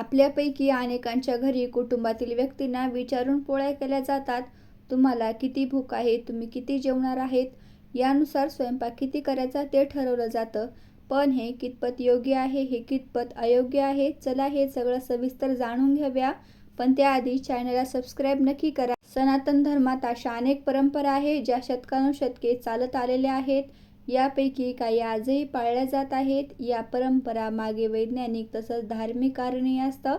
आपल्यापैकी अनेकांच्या घरी कुटुंबातील व्यक्तींना विचारून पोळ्या केल्या जातात. तुम्हाला किती भूक आहे? तुम्ही किती जेवणार आहेत? यानुसार स्वयंपाक किती करायचा ते ठरवलं जातं. पण हे कितपत योग्य आहे हे कितपत अयोग्य आहे चला हे सगळं सविस्तर जाणून घ्याव्या पण त्याआधी चॅनलला सबस्क्राईब नक्की करा. सनातन धर्मात अशा अनेक परंपरा आहेत ज्या शतकानुशतके चालत आलेल्या आहेत. यापैकी काही आजही पाळल्या जात आहेत. या परंपरा मागे वैज्ञानिक तसंच धार्मिक कारणही असतं.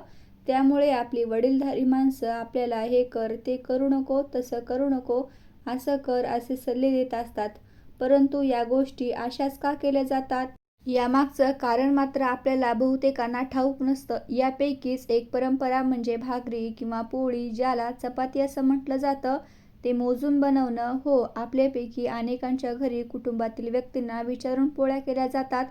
त्यामुळे आपली वडीलधारी माणसं आपल्याला हे कर ते करू नको तसं करू नको असं कर असे सल्ले देत असतात. परंतु या गोष्टी अशाच का केल्या जातात? यामागचं कारण मात्र आपल्याला बहुतेकांना ठाऊक नसतं. यापैकीच एक परंपरा म्हणजे भाकरी किंवा पोळी ज्याला चपाती असं म्हटलं जातं. ते मोजून बनवणं हो आपल्यापैकी अनेकांच्या घरी कुटुंबातील व्यक्तींना विचारून पोळ्या केल्या जातात.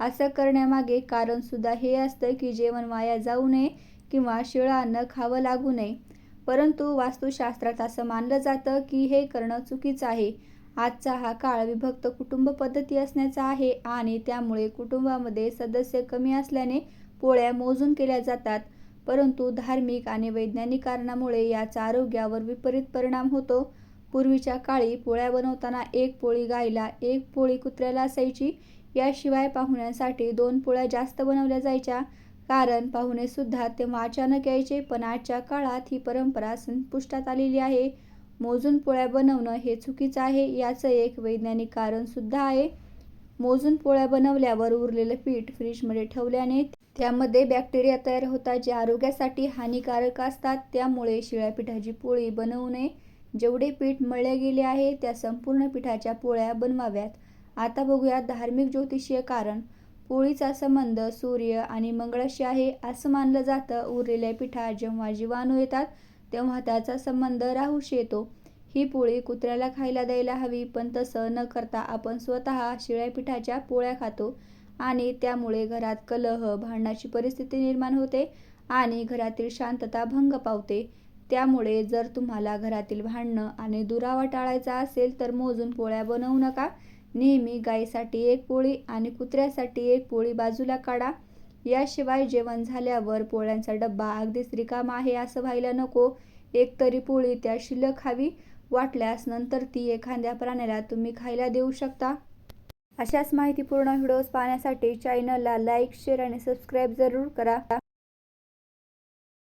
असं करण्यामागे कारणसुद्धा हे असतं की जेवण वाया जाऊ नये किंवा शिळं अन्न खावं लागू नये. परंतु वास्तुशास्त्रात असं मानलं जातं की हे करणं चुकीचं आहे. आजचा हा काळ विभक्त कुटुंब पद्धती असण्याचा आहे आणि त्यामुळे कुटुंबामध्ये सदस्य कमी असल्याने पोळ्या मोजून केल्या जातात. परंतु धार्मिक आणि वैज्ञानिक कारणामुळे याचा आरोग्यावर विपरीत परिणाम होतो. पूर्वीच्या काळी पोळ्या बनवताना एक पोळी गायला एक पोळी कुत्र्याला असायची. याशिवाय पाहुण्यांसाठी दोन पोळ्या जास्त बनवल्या जायच्या. कारण पाहुणेसुद्धा तेव्हा अचानक यायचे पण आजच्या काळात ही परंपरा संपुष्टात आलेली आहे. मोजून पोळ्या बनवणं हे चुकीचं आहे याचं एक वैज्ञानिक कारणसुद्धा आहे. मोजून पोळ्या बनवल्यावर उरलेलं पीठ फ्रीजमध्ये ठेवल्याने त्यामध्ये बॅक्टेरिया तयार होतात जे आरोग्यासाठी हानिकारक असतात. त्यामुळे शिळ्या पिठाची पोळी बनवू नये. जेवढे पीठ मळले गेले आहे त्या संपूर्ण पिठाच्या पोळ्या बनवाव्यात. आता बघूया धार्मिक ज्योतिषीय कारण. पोळीचा संबंध सूर्य आणि मंगळाशी आहे असं मानलं जातं. उरलेल्या पिठा जेव्हा जीवाणू येतात तेव्हा त्याचा संबंध राहूशी येतो. ही पोळी कुत्र्याला खायला द्यायला हवी पण तसं न करता आपण स्वतः शिळ्या पिठाच्या पोळ्या खातो आणि त्यामुळे घरात कलह भांडणाची परिस्थिती निर्माण होते आणि घरातील शांतता भंग पावते. त्यामुळे जर तुम्हाला घरातील भांडणं आणि दुरावा टाळायचा असेल तर मोजून पोळ्या बनवू नका. नेहमी गाईसाठी एक पोळी आणि कुत्र्यासाठी एक पोळी बाजूला काढा. याशिवाय जेवण झाल्यावर पोळ्यांचा डब्बा अगदीच रिकामा आहे असं व्हायला नको. एक तरी पोळी त्या शिल्लक हवी. वाटल्यास नंतर ती एखाद्या प्राण्याला तुम्ही खायला देऊ शकता. अशाच माहितीपूर्ण व्हिडिओज पाहण्यासाठी चॅनलला लाईक शेअर आणि सबस्क्राईब जरूर करा.